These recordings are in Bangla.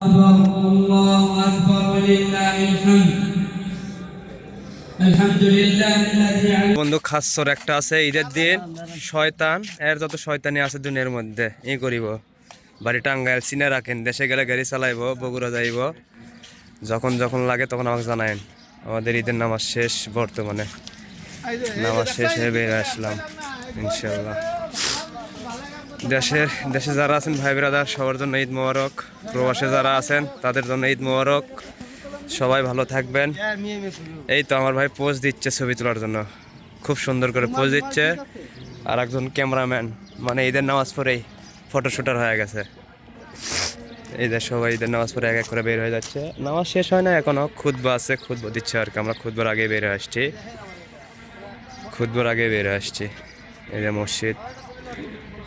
أكبر الله أكبر ولله الحمد الحمد لله الذي علم বন্ধু খাসর একটা আছে ঈদের দিন শয়তান এর যত শয়তানি আছে দুনিয়ার মধ্যে ই করিব বাড়ি টাঙ্গাইল চিনে রাখেন দেশে গেলে গাড়ি চালাইব বগুড়া যাইব যখন যখন লাগে তখন আমাকে জানায়েন আমাদের ঈদের নামাজ শেষ বর্তমানে নামাজ শেষ হয়ে বেরিয়ে আসলাম ইনশাল্লাহ দেশের, দেশে যারা আছেন ভাই ব্রাদার, সবার জন্য ঈদ মোবারক। প্রবাসে যারা আছেন, তাদের জন্য ঈদ মোবারক। সবাই ভালো থাকবেন। এই তো আমার ভাই পোজ দিচ্ছে ছবি তোলার জন্য। খুব সুন্দর করে পোজ দিচ্ছে। আর একজন ক্যামেরাম্যান মানে ঈদের নামাজ পড়েই ফটো শুটার হয়ে গেছে। ঈদের সবাই ঈদের নামাজ পড়ে এক এক করে বের হয়ে যাচ্ছে। নামাজ শেষ হয় না এখনও। খুদবা আছে খুদবা দিচ্ছে আর কি। আমরা খুদবার আগে বের হয়ে আসছি। খুদবার আগে বের হয়ে আসছি। এই যে মসজিদ।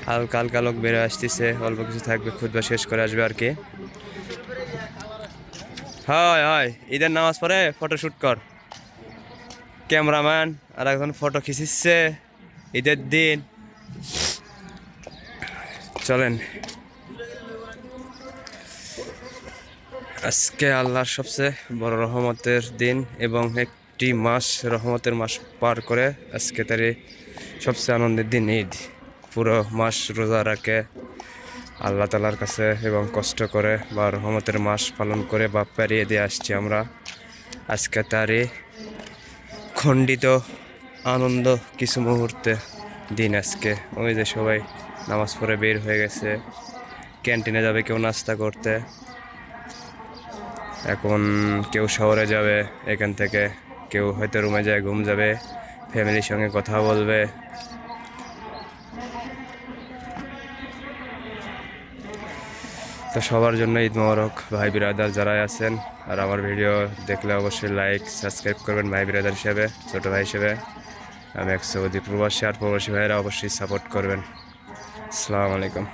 হালকা হালকা লোক হয়ে আসতেছে, অল্প কিছু থাকবে খুদবা শেষ করে আসবে আর কি। হয় হয় ঈদের নামাজ পড়ে ফটো শুট কর। ক্যামেরাম্যান আর একজন ফটো খিচিচ্ছে, ঈদের দিন। চলেন। আজকে আল্লাহর সবচেয়ে বড় রহমতের দিন এবং একটি মাস, রহমতের মাস পার করে আজকে তার সবচেয়ে আনন্দের দিন ঈদ। পুরো মাস রোজা রাখে। আল্লাহ তালার কাছে এবং কষ্ট করে বা রহমতের মাস পালন করে বা পেরিয়ে দিয়ে আসছি আমরা। আজকে তারই খণ্ডিত আনন্দ কিছু মুহূর্তে দিন আজকে। ওই যে সবাই নামাজ পড়ে বের হয়ে গেছে। ক্যান্টিনে যাবে কেউ নাস্তা করতে। এখন কেউ শহরে যাবে, এখান থেকে কেউ হয়তো রুমে যায়, ঘুম যাবে, ফ্যামিলির সঙ্গে কথা বলবে। তো সবার জন্য ঈদ মোবারক, ভাই বিরাদার যারাই আছেন। আর আমার ভিডিও দেখলে অবশ্যই লাইক সাবস্ক্রাইব করবেন ভাই বিরাদার হিসেবে, ছোটো ভাই হিসেবে। আমি এক সৌদি প্রবাসী, আর প্রবাসী ভাইয়েরা অবশ্যই সাপোর্ট করবেন। আসসালামু আলাইকুম।